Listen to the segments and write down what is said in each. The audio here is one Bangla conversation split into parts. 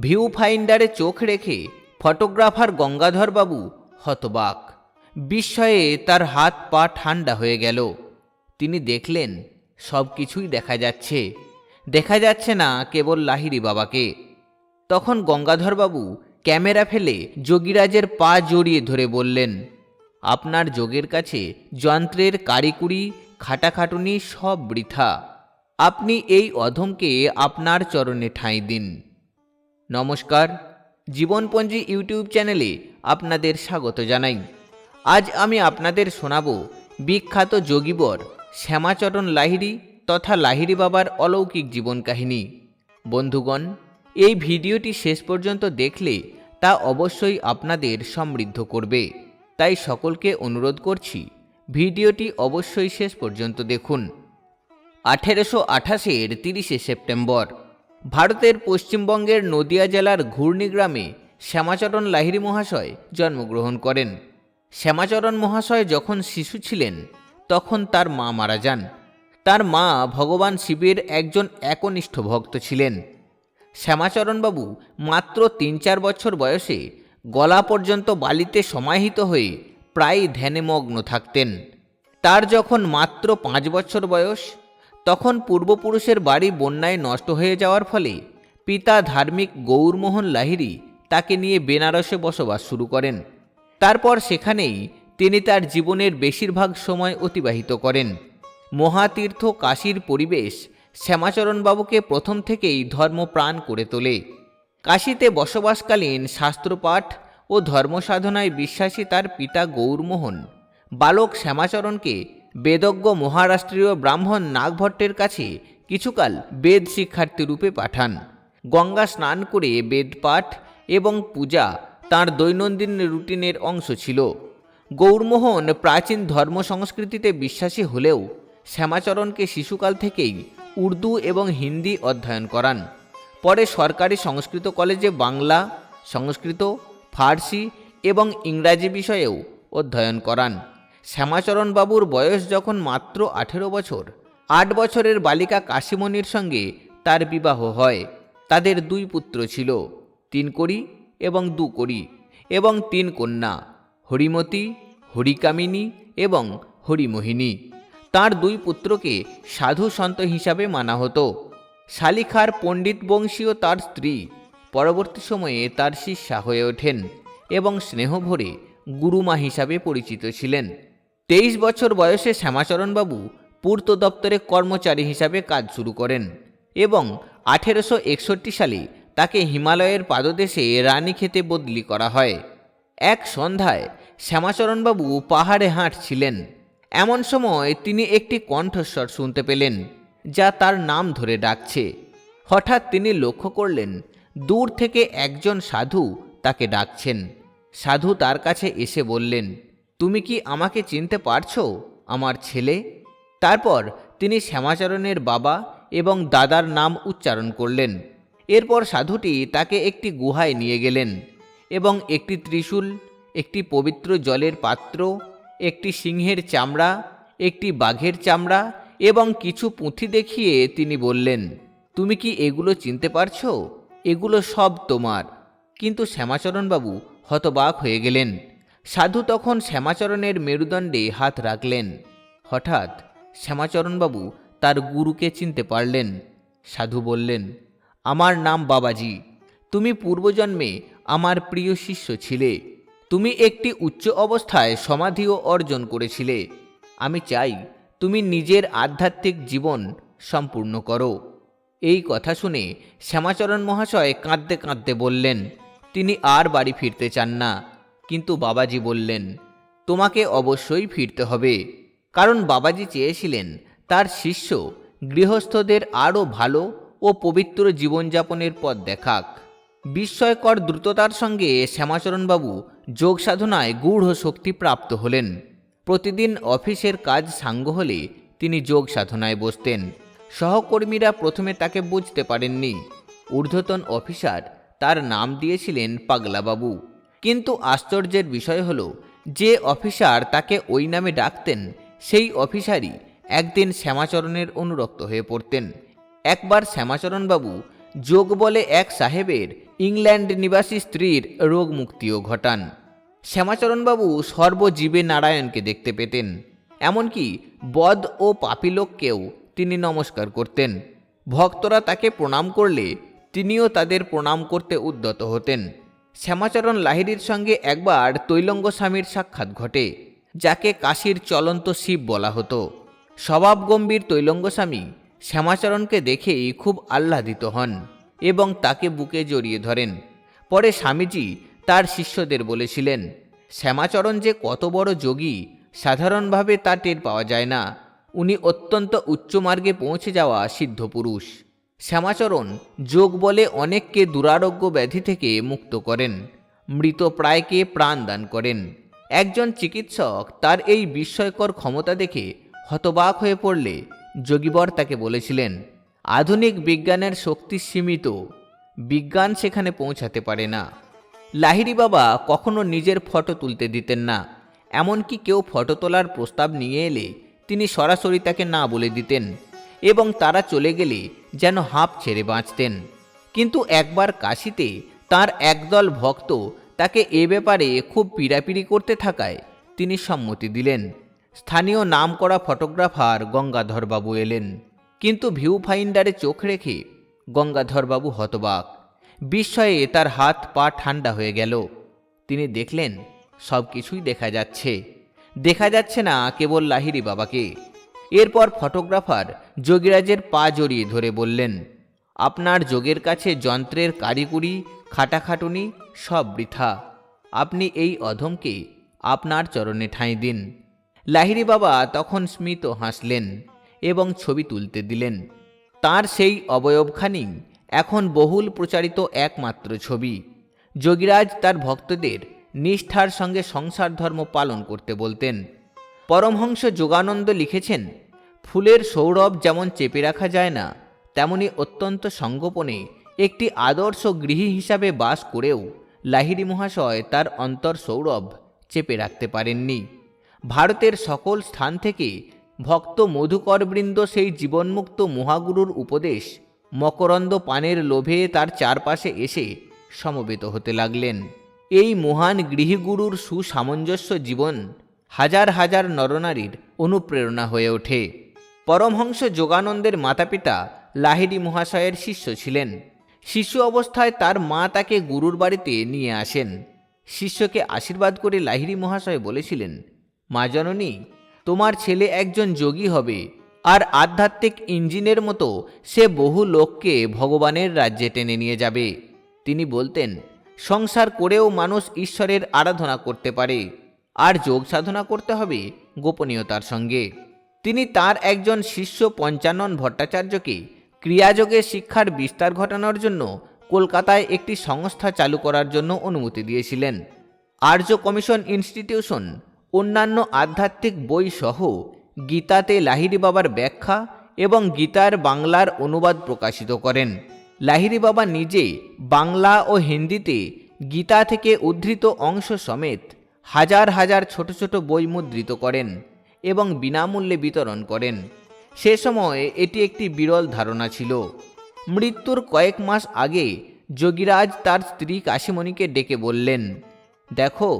ভিউ ফাইন্ডারে চোখ রেখে ফটোগ্রাফার গঙ্গাধরবাবু হতবাক। বিস্ময়ে তার হাত পা ঠান্ডা হয়ে গেল। তিনি দেখলেন, সব কিছুই দেখা যাচ্ছে। দেখা যাচ্ছে না কেবল লাহিরি বাবাকে। তখন গঙ্গাধরবাবু ক্যামেরা ফেলে যোগীরাজের পা জড়িয়ে ধরে বললেন, আপনার যোগের কাছে যন্ত্রের কারিকুরি, খাটাখাটুনি সব বৃথা। আপনি এই অধমকে আপনার চরণে ঠাঁই দিন। নমস্কার। জীবনপঞ্জি ইউটিউব চ্যানেলে আপনাদের স্বাগত জানাই। আজ আমি আপনাদের শোনাব বিখ্যাত যোগীবর শ্যামাচরণ লাহিড়ী তথা লাহিড়ী বাবার অলৌকিক জীবন কাহিনী। বন্ধুগণ, এই ভিডিওটি শেষ পর্যন্ত দেখলে তা অবশ্যই আপনাদের সমৃদ্ধ করবে। তাই সকলকে অনুরোধ করছি, ভিডিওটি অবশ্যই শেষ পর্যন্ত দেখুন। আঠেরোশো আঠাশের তিরিশে সেপ্টেম্বর। ভারতের পশ্চিমবঙ্গের নদিয়া জেলার ঘূর্ণি গ্রামে শ্যামাচরণ লাহিড়ী মহাশয় জন্মগ্রহণ করেন। শ্যামাচরণ মহাশয় যখন শিশু ছিলেন, তখন তার মা মারা যান। তার মা ভগবান শিবের একজন একনিষ্ঠ ভক্ত ছিলেন। শ্যামাচরণবাবু মাত্র তিন চার বছর বয়সে গলা পর্যন্ত বালিতে সমাহিত হয়ে প্রায় ধ্যানে মগ্ন থাকতেন। তার যখন মাত্র পাঁচ বছর বয়স তখন পূর্বপুরুষের বাড়ি বন্যায় নষ্ট হয়ে যাওয়ার ফলে পিতা ধার্মিক গৌরমোহন লাহিড়ী তাকে নিয়ে বেনারসে বসবাস শুরু করেন। তারপর সেখানেই তিনি তার জীবনের বেশিরভাগ সময় অতিবাহিত করেন। মহাতীর্থ কাশীর পরিবেশ শ্যামাচরণবাবুকে প্রথম থেকেই ধর্মপ্রাণ করে তোলে। কাশীতে বসবাসকালীন শাস্ত্রপাঠ ও ধর্মসাধনায় বিশ্বাসী তার পিতা গৌরমোহন বালক শ্যামাচরণকে বেদজ্ঞ মহারাষ্ট্রীয় ব্রাহ্মণ নাগভট্টের কাছে কিছুকাল বেদ শিক্ষার্থী রূপে পাঠান। গঙ্গা স্নান করে বেদপাঠ এবং পূজা তার দৈনন্দিন রুটিনের অংশ ছিল। গৌরমোহন প্রাচীন ধর্ম সংস্কৃতিতে বিশ্বাসী হলেও শ্যামাচরণকে শিশুকাল থেকেই উর্দু এবং হিন্দি অধ্যয়ন করান। পরে সরকারি সংস্কৃত কলেজে বাংলা, সংস্কৃত, ফার্সি এবং ইংরাজি বিষয়েও অধ্যয়ন করান। শ্যামাচরণ বাবুর বয়স যখন মাত্র আঠেরো বছর, আট বছরের বালিকা কাশিমণির সঙ্গে তার বিবাহ হয়। তাদের দুই পুত্র ছিল, তিন কড়ি এবং দু কড়ি এবং তিন কন্যা, হরিমতি, হরিকামিনী এবং হরিমোহিনী। তার দুই পুত্রকে সাধু সন্ত হিসাবে মানা হতো। শালিখার পণ্ডিত বংশীয় তার স্ত্রী পরবর্তী সময়ে তার শিষ্যা হয়ে ওঠেন এবং স্নেহভরে গুরুমা হিসাবে পরিচিত ছিলেন। তেইশ বছর বয়সে শ্যামাচরণবাবু পূর্ত দপ্তরে কর্মচারী হিসাবে কাজ শুরু করেন এবং আঠেরোশো একষট্টি সালে তাকে হিমালয়ের পাদদেশে রানীক্ষেতে বদলি করা হয়। এক সন্ধ্যায় শ্যামাচরণবাবু পাহাড়ে হাঁটছিলেন। এমন সময় তিনি একটি কণ্ঠস্বর শুনতে পেলেন, যা তার নাম ধরে ডাকছে। হঠাৎ তিনি লক্ষ্য করলেন, দূর থেকে একজন সাধু তাকে ডাকছেন। সাধু তার কাছে এসে বললেন তুমি কি আমাকে চিনতে পারছ, আমার ছেলে? তারপর তিনি শ্যামাচরণের বাবা এবং দাদার নাম উচ্চারণ করলেন। এরপর সাধুটি তাকে একটি গুহায় নিয়ে গেলেন এবং একটি ত্রিশূল, একটি পবিত্র জলের পাত্র, একটি সিংহের চামড়া, একটি বাঘের চামড়া এবং কিছু পুঁথি দেখিয়ে তিনি বললেন, তুমি কি এগুলো চিনতে পারছ? এগুলো সব তোমার। কিন্তু শ্যামাচরণবাবু হতবাক হয়ে গেলেন। সাধু তখন শ্যামাচরণের মেরুদণ্ডে হাত রাখলেন। হঠাৎ শ্যামাচরণবাবু তার গুরুকে চিনতে পারলেন। সাধু বললেন, আমার নাম বাবাজি। তুমি পূর্বজন্মে আমার প্রিয় শিষ্য ছিলে। তুমি একটি উচ্চ অবস্থায় সমাধিও অর্জন করেছিলে। আমি চাই তুমি নিজের আধ্যাত্মিক জীবন সম্পূর্ণ করো। এই কথা শুনে শ্যামাচরণ মহাশয় কাঁদতে কাঁদতে বললেন, তিনি আর বাড়ি ফিরতে চান না। কিন্তু বাবাজি বললেন, তোমাকে অবশ্যই ফিরতে হবে। কারণ বাবাজি চেয়েছিলেন তার শিষ্য গৃহস্থদের আরও ভালো ও পবিত্র জীবনযাপনের পথ দেখাক। বিস্ময়কর দ্রুততার সঙ্গে শ্যামাচরণবাবু যোগ সাধনায় গূঢ় শক্তি প্রাপ্ত হলেন। প্রতিদিন অফিসের কাজ সাঙ্গ হলে তিনি যোগ সাধনায় বসতেন। সহকর্মীরা প্রথমে তাকে বুঝতে পারেননি। ঊর্ধ্বতন অফিসার তার নাম দিয়েছিলেন পাগলাবাবু। কিন্তু আশ্চর্যের বিষয় হল, যে অফিসার তাকে ওই নামে ডাকতেন, সেই অফিসারই একদিন শ্যামাচরণের অনুরক্ত হয়ে পড়তেন। একবার শ্যামাচরণবাবু যোগ বলে এক সাহেবের ইংল্যান্ড নিবাসী স্ত্রীর রোগ মুক্তিও ঘটান। শ্যামাচরণবাবু সর্বজীবে নারায়ণকে দেখতে পেতেন, এমনকি বদ ও পাপী লোককেও তিনি নমস্কার করতেন। ভক্তরা তাকে প্রণাম করলে তিনিও তাদের প্রণাম করতে উদ্যত হতেন। শ্যামাচরণ লাহিড়ির সঙ্গে একবার তৈলঙ্গ স্বামীর সাক্ষাৎ ঘটে, যাকে কাশীর চলন্ত শিব বলা হতো। স্বভাব গম্ভীর তৈলঙ্গ স্বামী শ্যামাচরণকে দেখেই খুব আহ্লাদিত হন এবং তাকে বুকে জড়িয়ে ধরেন। পরে স্বামীজি তার শিষ্যদের বলেছিলেন, শ্যামাচরণ যে কত বড় যোগী, সাধারণভাবে তা টের পাওয়া যায় না। উনি অত্যন্ত উচ্চমার্গে পৌঁছে যাওয়া সিদ্ধ পুরুষ শ্যামাচরণ যোগ বলে অনেককে দুরারোগ্য ব্যাধি থেকে মুক্ত করেন, মৃত প্রায়কে প্রাণ দান করেন। একজন চিকিৎসক তার এই বিস্ময়কর ক্ষমতা দেখে হতবাক হয়ে পড়লে যোগীবর তাকে বলেছিলেন, আধুনিক বিজ্ঞানের শক্তি সীমিত, বিজ্ঞান সেখানে পৌঁছাতে পারে না। লাহিড়ি বাবা কখনো নিজের ফটো তুলতে দিতেন না, এমনকি কেউ ফটো তোলার প্রস্তাব নিয়ে এলে তিনি সরাসরি তাকে না বলে দিতেন। এবং তারা চলে গেলে যেন হাঁপ ছেড়ে বাঁচতেন। কিন্তু একবার কাশিতে তার একদল ভক্ত তাকে এ ব্যাপারে খুব পীড়াপিড়ি করতে থাকায় তিনি সম্মতি দিলেন। স্থানীয় নামকরা ফটোগ্রাফার গঙ্গাধরবাবু এলেন। কিন্তু ভিউ ফাইন্ডারে চোখ রেখে গঙ্গাধরবাবু হতবাক। বিস্ময়ে তার হাত পা ঠান্ডা হয়ে গেল। তিনি দেখলেন সব কিছুই দেখা যাচ্ছে। দেখা যাচ্ছে না কেবল লাহিরি বাবাকে। এরপর ফটোগ্রাফার যোগীরাজের পা জড়িয়ে ধরে বললেন, আপনার যোগের কাছে যন্ত্রের কারিকুরি, খাটাখাটুনি সব বৃথা। আপনি এই অধমকে আপনার চরণে ঠাঁই দিন। লাহিরি বাবা তখন স্মিত হাসলেন এবং ছবি তুলতে দিলেন। তার সেই অবয়বখানি এখন বহুল প্রচারিত একমাত্র ছবি। যোগীরাজ তার ভক্তদের নিষ্ঠার সঙ্গে সংসার ধর্ম পালন করতে বলতেন। পরমহংস যোগানন্দ লিখেছেন, ফুলের সৌরভ যেমন চেপে রাখা যায় না, তেমনি অত্যন্ত সঙ্গোপনে একটি আদর্শ গৃহী হিসাবে বাস করেও লাহিড়ি মহাশয় তার অন্তর সৌরভ চেপে রাখতে পারেননি। ভারতের সকল স্থান থেকে ভক্ত মধুকরবৃন্দ সেই জীবনমুক্ত মহাগুরুর উপদেশ মকরন্দ পানের লোভে তার চারপাশে এসে সমবেত হতে লাগলেন। এই মহান গৃহগুরুর সুসামঞ্জস্য জীবন হাজার হাজার নরনারীর অনুপ্রেরণা হয়ে ওঠে। পরমহংস যোগানন্দের মাতাপিতা লাহিড়ি মহাশয়ের শিষ্য ছিলেন। শিশু অবস্থায় তার মা তাকে গুরুর বাড়িতে নিয়ে আসেন। শিষ্যকে আশীর্বাদ করে লাহিড়ি মহাশয় বলেছিলেন, মা জননী, তোমার ছেলে একজন যোগী হবে, আর আধ্যাত্মিক ইঞ্জিনের মতো সে বহু লোককে ভগবানের রাজ্যে টেনে নিয়ে যাবে। তিনি বলতেন, সংসার করেও মানুষ ঈশ্বরের আরাধনা করতে পারে। আর যোগ সাধনা করতে হবে গোপনীয়তার সঙ্গে। তিনি তার একজন শিষ্য পঞ্চানন ভট্টাচার্যকে ক্রিয়াযোগে শিক্ষার বিস্তার ঘটানোর জন্য কলকাতায় একটি সংস্থা চালু করার জন্য অনুমতি দিয়েছিলেন। আর্য কমিশন ইনস্টিটিউশন অন্যান্য আধ্যাত্মিক বই সহ গীতাতে লাহিড়ি বাবার ব্যাখ্যা এবং গীতার বাংলার অনুবাদ প্রকাশিত করেন। লাহিড়ি বাবা নিজে বাংলা ও হিন্দিতে গীতা থেকে উদ্ধৃত অংশ সমেত হাজার হাজার ছোট ছোট বই মুদ্রিত করেন এবং বিনামূল্যে বিতরণ করেন। সে সময় এটি একটি বিরল ধারণা ছিল। মৃত্যুর কয়েক মাস আগে যোগীরাজ তার স্ত্রী কাশিমণিকে ডেকে বললেন, দেখো,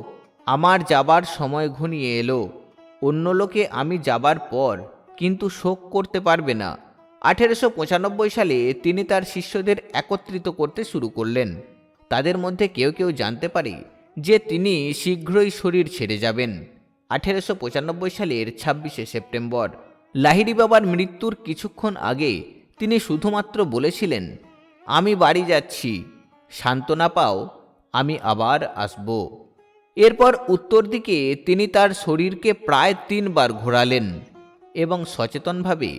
আমার যাবার সময় ঘনিয়ে এলো। অন্য লোকে আমি যাবার পর কিন্তু শোক করতে পারবে না। আঠেরোশো পঁচানব্বই সালে তিনি তার শিষ্যদের একত্রিত করতে শুরু করলেন। তাদের মধ্যে কেউ কেউ জানতে পারে যে তিনি শীঘ্রই শরীর ছেড়ে যাবেন। আঠেরোশো পঁচানব্বই সালের ছাব্বিশে সেপ্টেম্বর। লাহিড়ি বাবার মৃত্যুর কিছুক্ষণ আগে তিনি শুধুমাত্র বলেছিলেন, আমি বাড়ি যাচ্ছি, সান্ত্বনা পাও, আমি আবার আসব। এরপর উত্তর দিকে তিনি তার শরীরকে প্রায় তিনবার ঘোরালেন এবং সচেতনভাবে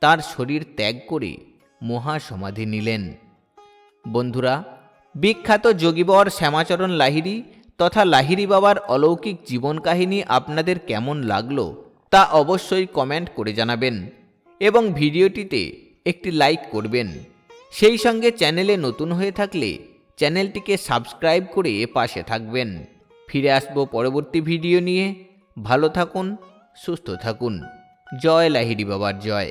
তার শরীর ত্যাগ করে মহাসমাধি নিলেন। বন্ধুরা, বিখ্যাত যোগীবর শ্যামাচরণ লাহিড়ি তথা লাহিড়ি বাবার অলৌকিক জীবন কাহিনী আপনাদের কেমন লাগল তা অবশ্যই কমেন্ট করে জানাবেন এবং ভিডিওটিতে একটি লাইক করবেন। সেই সঙ্গে চ্যানেলে নতুন হয়ে থাকলে চ্যানেলটিকে সাবস্ক্রাইব করে পাশে থাকবেন। ফিরে আসব পরবর্তী ভিডিও নিয়ে। ভালো থাকুন, সুস্থ থাকুন। জয় লাহিড়ি বাবার জয়।